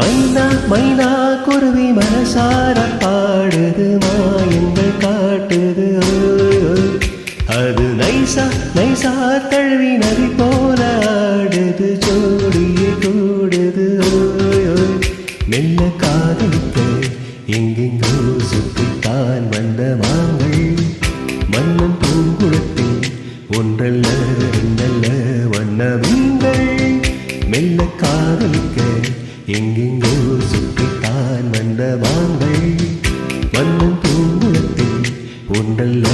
மைனா மைனா குருவி மனசார பாடுது மாயங்கள் காட்டுது. அது நைசா நைசா தழுவி நதி போல ஆடுது ஜோடியை கூடுது. மெல்ல காதலித்து எங்கெங்கோ சுற்றித்தான் வந்த மாங்கள். மன்னன் பூங்குளத்தில் ஒன்றல்ல ரெண்டல்ல வண்ண மீன்கள் மெல்ல காதலிக்க எங்கெங்கோ சுற்றித்தான் வந்த மாங்கள் மன்னன் பூங்குளத்தில் ஒன்றல்ல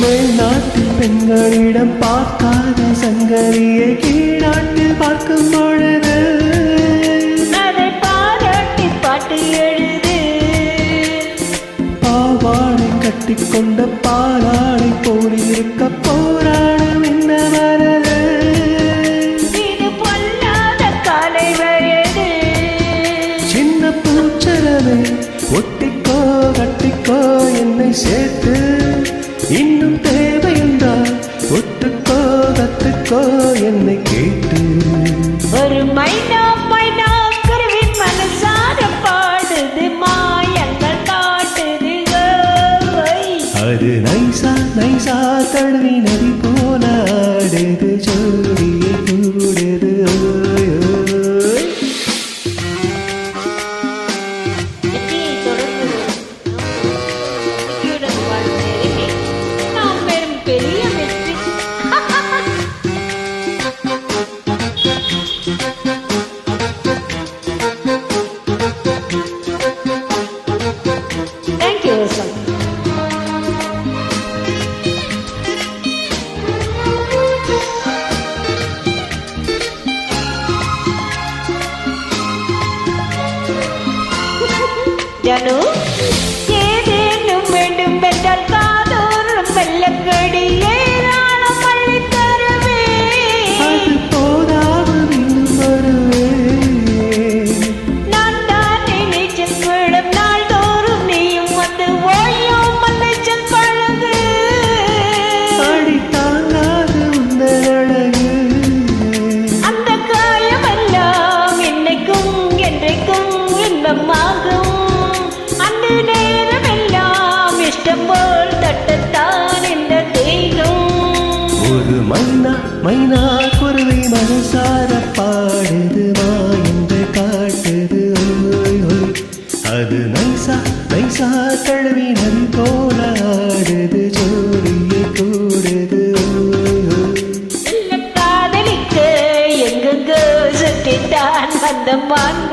மேல்நாட்டில் பெண்களிடம் பார்க்காத சங்கரியை கீழாட்டில் பார்க்கும் பொழுது. அதை பாராட்டி பாட்டு எழுது. பாவாடை கட்டிக்கொண்ட பாலாடை போலிருக்க போராடும் என்ன வரது இது பொல்லாத காலை வயது. சின்ன பூச்சரமே ஒட்டிக்கோ கட்டிக்கோ என்னை சேர்த்து. இன்னும் தேவையுண்டா? ஒட்டுக்கோ கத்துக்கோ என்னை கேட்டு. ஒரு மைனா மைனா குருவி மனசார பாடுது மாயங்கள் காட்டுது. அது நைசா நைசா தழுவி நதி போல ஆடுது ஜோடியை Janu. Yeah. ஆடுது கூடுது. காதலிக்க எங்கெங்கோ சுற்றித்தான் வந்த மான்கள்